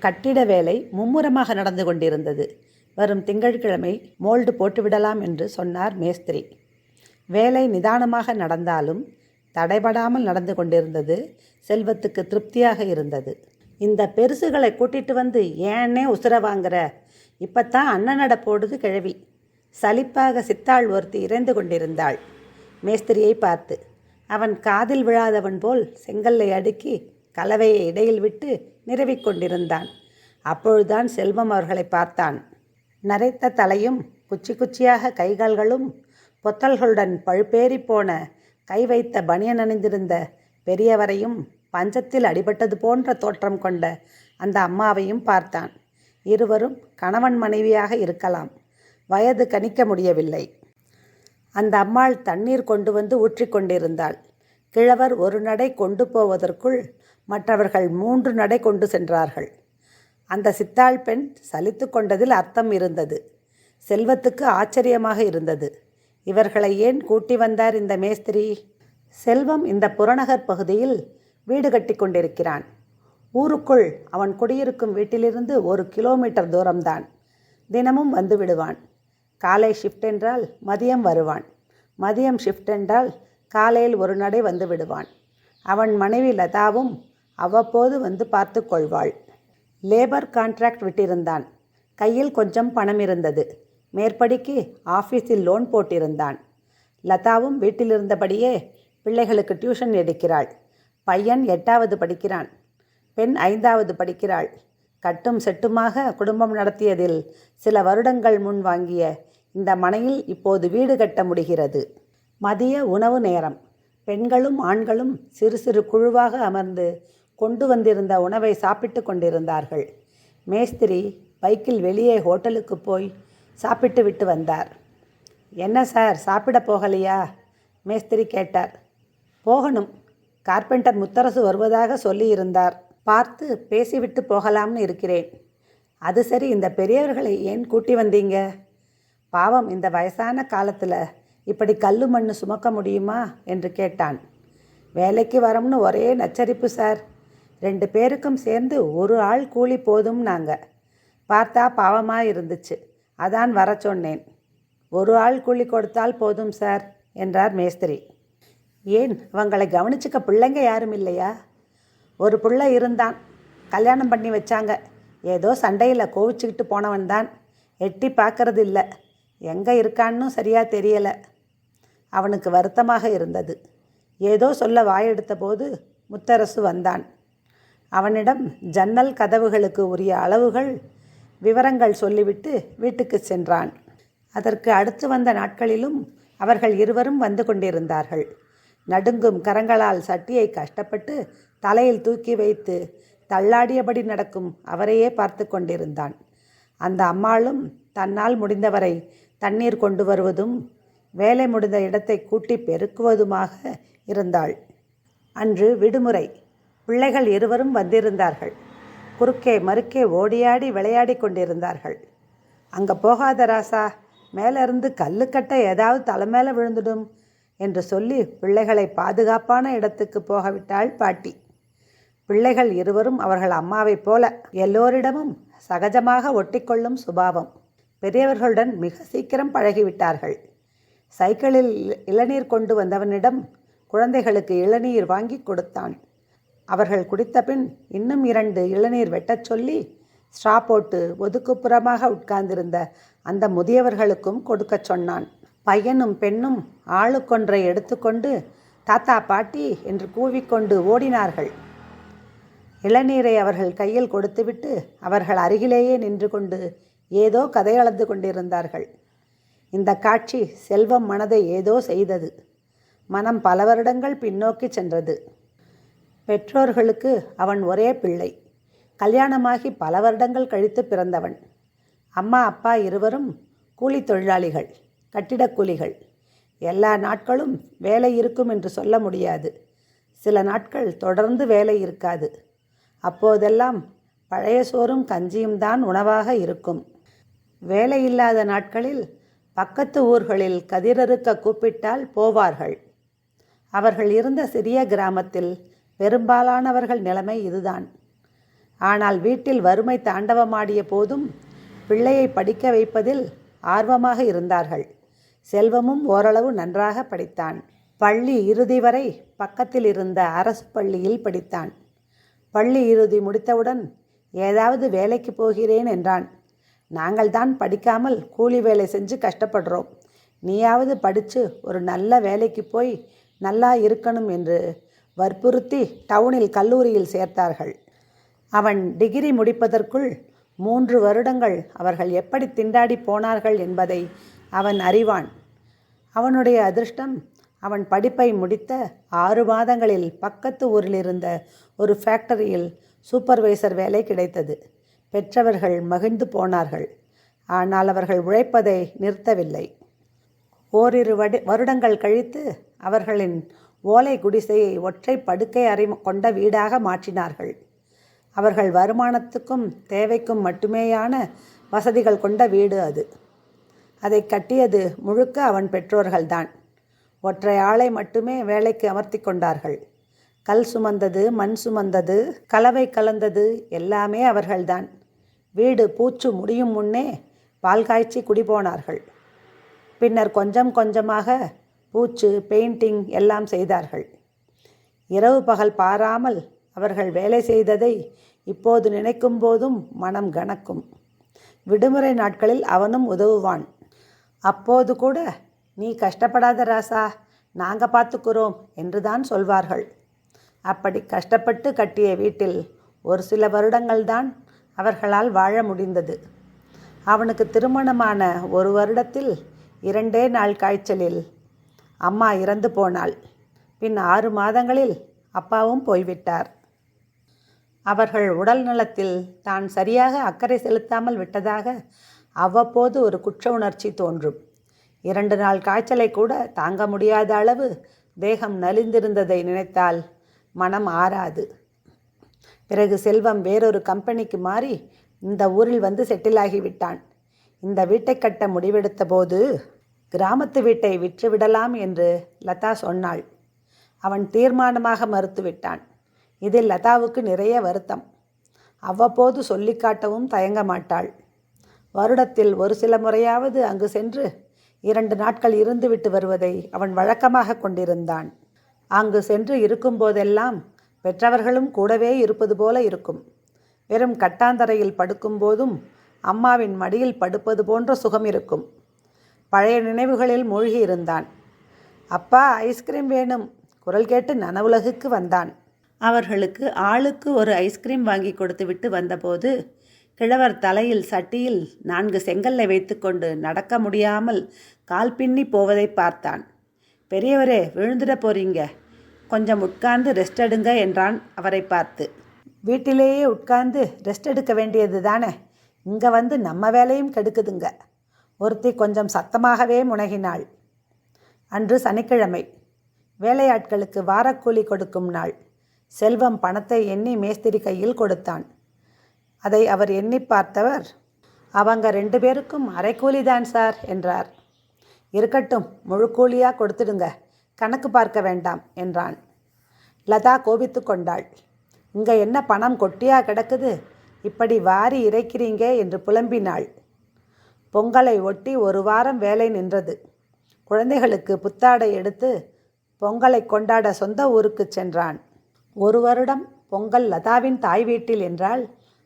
கட்டிட வேலை மும்முரமாக நடந்து கொண்டிருந்தது. வரும் திங்கட்கிழமை மோல்டு போட்டுவிடலாம் என்று சொன்னார் மேஸ்திரி. வேலை நிதானமாக நடந்தாலும் தடைபடாமல் நடந்து கொண்டிருந்தது செல்வத்துக்கு திருப்தியாக இருந்தது. இந்த பெருசுகளை கூட்டிட்டு வந்து ஏன்னே உசுர வாங்குற? இப்பத்தான் அண்ணனட போடுது கிழவி. சலிப்பாக சித்தாள் ஒருத்தி இறைந்து கொண்டிருந்தாள். மேஸ்திரியை பார்த்து அவன் காதில் விழாதவன் போல் செங்கல்லை அடுக்கி கலவையை இடையில் விட்டு நிறுவிக் கொண்டிருந்தான் அப்பொழுதுதான் செல்வம் அவர்களை பார்த்தான். நரைத்த தலையும் குச்சி குச்சியாக கைகால்களும் பொத்தல்களுடன் பழுப்பேறி போன கை வைத்த பனியன் அணிந்திருந்த பெரியவரையும் பஞ்சத்தில் அடிபட்டது போன்ற தோற்றம் கொண்ட அந்த அம்மாவையும் பார்த்தான். இருவரும் கணவன் மனைவியாக இருக்கலாம். வயது கணிக்க முடியவில்லை. அந்த அம்மாள் தண்ணீர் கொண்டு வந்து ஊற்றிக் கொண்டிருந்தாள். கிழவர் ஒரு நடை கொண்டு போவதற்குள் மற்றவர்கள் மூன்று நடை கொண்டு சென்றார்கள். அந்த சித்தாள் பெண் சலித்து கொண்டதில் அர்த்தம் இருந்தது. செல்வத்துக்கு ஆச்சரியமாக இருந்தது. இவர்களை ஏன் கூட்டி வந்தார் இந்த மேஸ்திரி? செல்வம் இந்த புறநகர் பகுதியில் வீடு கட்டி கொண்டிருக்கிறான். ஊருக்குள் அவன் குடியிருக்கும் வீட்டிலிருந்து ஒரு கிலோமீட்டர் தூரம்தான். தினமும் வந்து விடுவான். காலை ஷிஃப்ட் என்றால் மதியம் வருவான். மதியம் ஷிஃப்ட் என்றால் காலையில் ஒரு நடை வந்து விடுவான். அவன் மனைவி லதாவும் அவ்வப்போது வந்து பார்த்து கொள்வாள். லேபர் கான்ட்ராக்ட் விட்டிருந்தான். கையில் கொஞ்சம் பணம் இருந்தது. மேற்படிக்கு ஆஃபீஸில் லோன் போட்டிருந்தான். லதாவும் வீட்டிலிருந்தபடியே பிள்ளைகளுக்கு டியூஷன் எடுக்கிறாள். பையன் எட்டாவது படிக்கிறான். பெண் ஐந்தாவது படிக்கிறாள். கட்டும் செட்டுமாக குடும்பம் நடத்தியதில் சில வருடங்கள் முன் வாங்கிய இந்த மனையில் இப்போது வீடு கட்ட முடிகிறது. மதிய உணவு நேரம். பெண்களும் ஆண்களும் சிறு சிறு குழுவாக அமர்ந்து கொண்டு வந்திருந்த உணவை சாப்பிட்டு கொண்டிருந்தார்கள். மேஸ்திரி பைக்கில் வெளியே ஹோட்டலுக்கு போய் சாப்பிட்டு விட்டு வந்தார். என்ன சார் சாப்பிட போகலையா? மேஸ்திரி கேட்டார். போகணும். கார்பெண்டர் முத்தரசு வருவதாக சொல்லியிருந்தார். பார்த்து பேசிவிட்டு போகலாம்னு இருக்கிறேன். அது சரி இந்த பெரியவர்களை ஏன் கூட்டி வந்தீங்க? பாவம் இந்த வயசான காலத்தில் இப்படி கல்லு மண்ணு சுமக்க முடியுமா? என்று கேட்டான். வேலைக்கு வரோம்னு ஒரே நச்சரிப்பு சார். ரெண்டு பேருக்கும் சேர்ந்து ஒரு ஆள் கூலி போதும் நாங்கள் பார்த்தா பாவமாக இருந்துச்சு. அதான் வர சொன்னேன். ஒரு ஆள் கூலி கொடுத்தால் போதும் சார் என்றார் மேஸ்திரி. ஏன் அவங்களை கவனிச்சுக்க பிள்ளைங்க யாரும் இல்லையா? ஒரு பிள்ளை இருந்தான். கல்யாணம் பண்ணி வச்சாங்க. ஏதோ சண்டையில் கோவிச்சுக்கிட்டு போனவன் தான் எட்டி பார்க்கறது இல்லை எங்கே இருக்கான்னு சரியாக தெரியலை. அவனுக்கு வருத்தமாக இருந்தது. ஏதோ சொல்ல வாயெடுத்த போது முத்தரசு வந்தான். அவனிடம் ஜன்னல் கதவுகளுக்கு உரிய அளவுகள் விவரங்கள் சொல்லிவிட்டு வீட்டுக்கு சென்றான். அதற்கு அடுத்து வந்த நாட்களிலும் அவர்கள் இருவரும் வந்து கொண்டிருந்தார்கள். நடுங்கும் கரங்களால் சட்டியை கஷ்டப்பட்டு தலையில் தூக்கி வைத்து தள்ளாடியபடி நடக்கும் அவரையே பார்த்து கொண்டிருந்தான். அந்த அம்மாளும் தன்னால் முடிந்தவரை தண்ணீர் கொண்டு வருவதும் வேலை முடிந்த இடத்தை கூட்டி பெருக்குவதுமாக இருந்தாள். அன்று விடுமுறை. பிள்ளைகள் இருவரும் வந்திருந்தார்கள். குறுக்கே மறுக்கே ஓடியாடி விளையாடி கொண்டிருந்தார்கள். அங்கே போகாத ராசா மேலிருந்து கல்லுக்கட்டை ஏதாவது தலைமேல விழுந்துடும் என்று சொல்லி பிள்ளைகளை பாதுகாப்பான இடத்துக்கு போகவிட்டாள் பாட்டி. பிள்ளைகள் இருவரும் அவர்கள் அம்மாவைப் போல எல்லோரிடமும் சகஜமாக ஒட்டிக்கொள்ளும் சுபாவம். பெரியவர்களுடன் மிக சீக்கிரம் பழகிவிட்டார்கள். சைக்கிளில் இளநீர் கொண்டு வந்தவனிடம் குழந்தைகளுக்கு இளநீர் வாங்கி கொடுத்தான். அவர்கள் குடித்த பின் இன்னும் இரண்டு இளநீர் வெட்டச் சொல்லி ஸ்ட்ரா போட்டு ஒதுக்குப்புறமாக உட்கார்ந்திருந்த அந்த முதியவர்களுக்கும் கொடுக்கச் சொன்னான். பையனும் பெண்ணும் ஆளுக்கொன்றை எடுத்துக்கொண்டு தாத்தா பாட்டி என்று கூவிக்கொண்டு ஓடினார்கள். இளநீரை அவர்கள் கையில் கொடுத்துவிட்டு அவர்கள் அருகிலேயே நின்று கொண்டு ஏதோ கதையளந்து கொண்டிருந்தார்கள். இந்த காட்சி செல்வம் மனதை ஏதோ செய்தது. மனம் பல வருடங்கள் பின்னோக்கி சென்றது. பெற்றோர்களுக்கு அவன் ஒரே பிள்ளை. கல்யாணமாகி பல வருடங்கள் கழித்து பிறந்தவன். அம்மா அப்பா இருவரும் கூலி தொழிலாளிகள் கட்டிடக் கூலிகள். எல்லா நாட்களும் வேலை இருக்கும் என்று சொல்ல முடியாது. சில நாட்கள் தொடர்ந்து வேலை இருக்காது. அப்போதெல்லாம் பழைய சோறும் கஞ்சியும் தான் உணவாக இருக்கும். வேலை இல்லாத நாட்களில் பக்கத்து ஊர்களில் கதிரறுக்க கூப்பிட்டால் போவார்கள். அவர்கள் இருந்த சிறிய கிராமத்தில் பெரும்பாலானவர்கள் நிலைமை இதுதான். ஆனால் வீட்டில் வறுமை தாண்டவமாடிய போதும் பிள்ளையை படிக்க வைப்பதில் ஆர்வமாக இருந்தார்கள். செல்வமும் ஓரளவு நன்றாக படித்தான். பள்ளி இறுதி வரை பக்கத்தில் இருந்த அரசு பள்ளியில் படித்தான். பள்ளி இறுதி முடித்தவுடன் ஏதாவது வேலைக்கு போகிறேன் என்றான். நாங்கள் தான் படிக்காமல் கூலி வேலை செஞ்சு கஷ்டப்படுறோம். நீயாவது படித்து ஒரு நல்ல வேலைக்கு போய் நல்லா இருக்கணும் என்று வற்புறுத்தி டவுனில் கல்லூரியில் சேர்த்தார்கள். அவன் டிகிரி முடிப்பதற்குள் மூன்று வருடங்கள் அவர்கள் எப்படி திண்டாடி போனார்கள் என்பதை அவன் அறிவான். அவனுடைய அதிர்ஷ்டம் அவன் படிப்பை முடித்த ஆறு மாதங்களில் பக்கத்து ஊரில் இருந்த ஒரு ஃபேக்டரியில் சூப்பர்வைசர் வேலை கிடைத்தது. பெற்றவர்கள் மகிழ்ந்து போனார்கள். ஆனால் அவர்கள் உழைப்பதை நிறுத்தவில்லை. ஓரிரு வடு வருடங்கள் கழித்து அவர்களின் ஓலை குடிசையை ஒற்றை படுக்கை அறை கொண்ட வீடாக மாற்றினார்கள். அவர்கள் வருமானத்துக்கும் தேவைக்கும் மட்டுமேயான வசதிகள் கொண்ட வீடு அது. அதை கட்டியது முழுக்க அவன் பெற்றோர்கள்தான். ஒற்றை ஆளை மட்டுமே வேலைக்கு அமர்த்தி கொண்டார்கள். கல் சுமந்தது மண் சுமந்தது கலவை கலந்தது எல்லாமே அவர்கள்தான். வீடு பூச்சு முடியும் முன்னே பால் காய்ச்சி குடிபோனார்கள் பின்னர் கொஞ்சம் கொஞ்சமாக பூச்சு பெயிண்டிங் எல்லாம் செய்தார்கள். இரவு பகல் பாராமல் அவர்கள் வேலை செய்ததை இப்போது நினைக்கும் போதும் மனம் கணக்கும் விடுமுறை நாட்களில் அவனும் உதவுவான். அப்போது கூட நீ கஷ்டப்படாத ராசா நாங்கள் பார்த்துக்கிறோம் என்றுதான் சொல்வார்கள். அப்படி கஷ்டப்பட்டு கட்டிய வீட்டில் ஒரு சில வருடங்கள்தான் அவர்களால் வாழ முடிந்தது. அவனுக்கு திருமணமான ஒரு வருடத்தில் இரண்டே நாள் காய்ச்சலில் அம்மா இறந்து போனாள். பின் ஆறு மாதங்களில் அப்பாவும் போய்விட்டார். அவர்கள் உடல் நலத்தில் தான் சரியாக அக்கறை செலுத்தாமல் விட்டதாக அவ்வப்போது ஒரு குற்ற உணர்ச்சி தோன்றும். இரண்டு நாள் காய்ச்சலை கூட தாங்க முடியாத அளவு தேகம் நலிந்திருந்ததை நினைத்தால் மனம் ஆறாது. பிறகு செல்வம் வேறொரு கம்பெனிக்கு மாறி இந்த ஊரில் வந்து செட்டில் ஆகிவிட்டான். இந்த வீட்டை கட்ட முடிவெடுத்த போது கிராமத்து வீட்டை விற்றுவிடலாம் என்று லதா சொன்னாள். அவன் தீர்மானமாக மறுத்துவிட்டான் இதில் லதாவுக்கு நிறைய வருத்தம். அவ்வப்போது சொல்லி காட்டவும் தயங்க மாட்டாள். வருடத்தில் ஒரு சில முறையாவது அங்கு சென்று இரண்டு நாட்கள் இருந்துவிட்டு வருவதை அவன் வழக்கமாக கொண்டிருந்தான். அங்கு சென்று இருக்கும்போதெல்லாம் பெற்றவர்களும் கூடவே இருப்பது போல இருக்கும். வெறும் கட்டாந்தரையில் படுக்கும்போதும் அம்மாவின் மடியில் படுப்பது போன்ற சுகம் இருக்கும். பழைய நினைவுகளில் மூழ்கி இருந்தான். அப்பா ஐஸ்கிரீம் வேணும். குரல் கேட்டு நனவுலகுக்கு வந்தான். அவர்களுக்கு ஆளுக்கு ஒரு ஐஸ்கிரீம் வாங்கி கொடுத்துவிட்டு வந்தபோது கிழவர் தலையில் சட்டியில் நான்கு செங்கல்லை வைத்துக்கொண்டு நடக்க முடியாமல் கால் பின்னி போவதை பார்த்தான். பெரியவரே விழுந்துட போறீங்க. கொஞ்சம் உட்கார்ந்து ரெஸ்ட் எடுங்க என்றான் அவரை பார்த்து. வீட்டிலேயே உட்கார்ந்து ரெஸ்ட் எடுக்க வேண்டியது தானே? இங்கே வந்து நம்ம வேலையும் கெடுக்குதுங்க. ஒருத்தி கொஞ்சம் சத்தமாகவே முனகினாள். அன்று சனிக்கிழமை. வேலையாட்களுக்கு வாரக்கூலி கொடுக்கும் நாள். செல்வம் பணத்தை எண்ணி மேஸ்திரி கையில் கொடுத்தான். அதை அவர் எண்ணி பார்த்தவர் அவங்க ரெண்டு பேருக்கும் அரைக்கூலி தான் சார் என்றார். இருக்கட்டும் முழு கூலியாக கொடுத்துடுங்க. கணக்கு பார்க்க வேண்டாம் என்றான். லதா கோபித்து கொண்டாள். இங்கே என்ன பணம் கொட்டியா கிடக்குது? இப்படி வாரி இறைக்கிறீங்க என்று புலம்பினாள். பொங்கலை ஒட்டி ஒரு வாரம் வேலை நின்றது. குழந்தைகளுக்கு புத்தாடை எடுத்து பொங்கலை கொண்டாட சொந்த ஊருக்கு சென்றான். ஒரு வருடம் பொங்கல் லதாவின் தாய் வீட்டில் என்றால்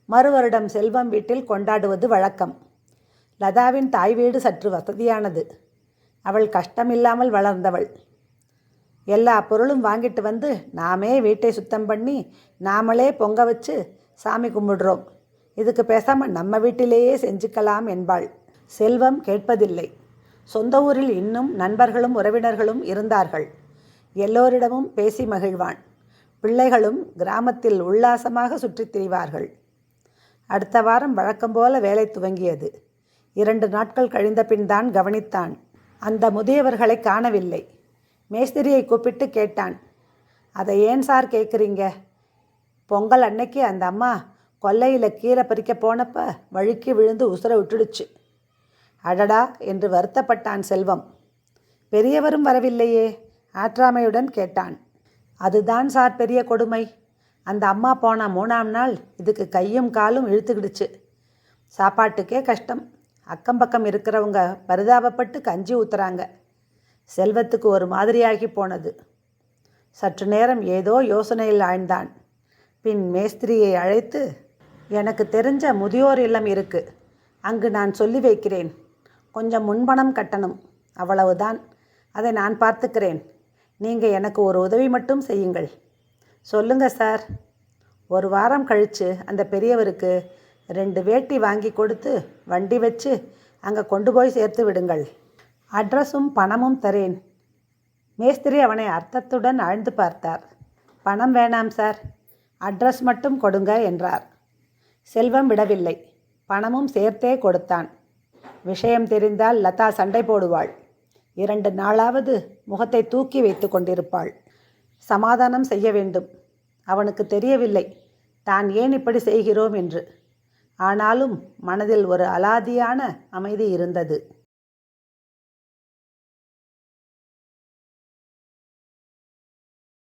மறு வருடம் செல்வம் வீட்டில் கொண்டாடுவது வழக்கம். லதாவின் தாய் வீடு சற்று வசதியானது. அவள் கஷ்டமில்லாமல் வளர்ந்தவள். எல்லா பொருளும் வாங்கிட்டு வந்து நாமே வீட்டை சுத்தம் பண்ணி நாமளே பொங்க வச்சு சாமி கும்பிடுறோம். இதுக்கு பேசாமல் நம்ம வீட்டிலேயே செஞ்சுக்கலாம் என்பாள். செல்வம் கேட்பதில்லை. சொந்த ஊரில் இன்னும் நண்பர்களும் உறவினர்களும் இருந்தார்கள். எல்லோரிடமும் பேசி மகிழ்வான். பிள்ளைகளும் கிராமத்தில் உல்லாசமாக சுற்றித் திரிவார்கள். அடுத்த வாரம் வழக்கம் போல வேலை துவங்கியது. இரண்டு நாட்கள் கழிந்த பின் தான் கவனித்தான். அந்த முதியவர்களை காணவில்லை. மேஸ்திரியை கூப்பிட்டு கேட்டான். அதை ஏன் சார் கேட்குறீங்க பொங்கல் அன்னைக்கு அந்த அம்மா கொல்லையில் கீரை பறிக்க போனப்ப வழுக்கி விழுந்து உசுர விட்டுடுச்சு. அடடா என்று வருத்தப்பட்டான் செல்வம். பெரியவரும் வரவில்லையே ஆற்றாமையுடன் கேட்டான். அதுதான் சார் பெரிய கொடுமை. அந்த அம்மா போன மூணாம் நாள் இதுக்கு கையும் காலும் இழுத்துக்கிடுச்சு. சாப்பாட்டுக்கே கஷ்டம். அக்கம் பக்கம் இருக்கிறவங்க பரிதாபப்பட்டு கஞ்சி ஊத்துறாங்க. செல்வத்துக்கு ஒரு மாதிரியாகி போனது. சற்று நேரம் ஏதோ யோசனையில் ஆழ்ந்தான். பின் மேஸ்திரியை அழைத்து எனக்கு தெரிஞ்ச முதியோர் இல்லம் இருக்கு. அங்கு நான் சொல்லி வைக்கிறேன். கொஞ்சம் முன்பணம் கட்டணும். அவ்வளவுதான். அதை நான் பார்த்துக்கிறேன். நீங்கள் எனக்கு ஒரு உதவி மட்டும் செய்யுங்கள். சொல்லுங்க சார். ஒரு வாரம் கழித்து அந்த பெரியவருக்கு ரெண்டு வேட்டி வாங்கி கொடுத்து வண்டி வச்சு அங்கே கொண்டு போய் சேர்த்து விடுங்கள். அட்ரஸும் பணமும் தரேன். மேஸ்திரி அவனை அர்த்தத்துடன் ஆழ்ந்து பார்த்தார். பணம் வேணாம் சார். அட்ரஸ் மட்டும் கொடுங்க என்றார். செல்வம் விடவில்லை. பணமும் சேர்த்தே கொடுத்தான். விஷயம் தெரிந்தால் லதா சண்டை போடுவாள். இரண்டு நாளாவது முகத்தை தூக்கி வைத்து கொண்டிருப்பாள். சமாதானம் செய்ய வேண்டும். அவனுக்கு தெரியவில்லை. தான் ஏன் இப்படி செய்கிறோம்? என்று. ஆனாலும் மனதில் ஒரு அலாதியான அமைதி இருந்தது.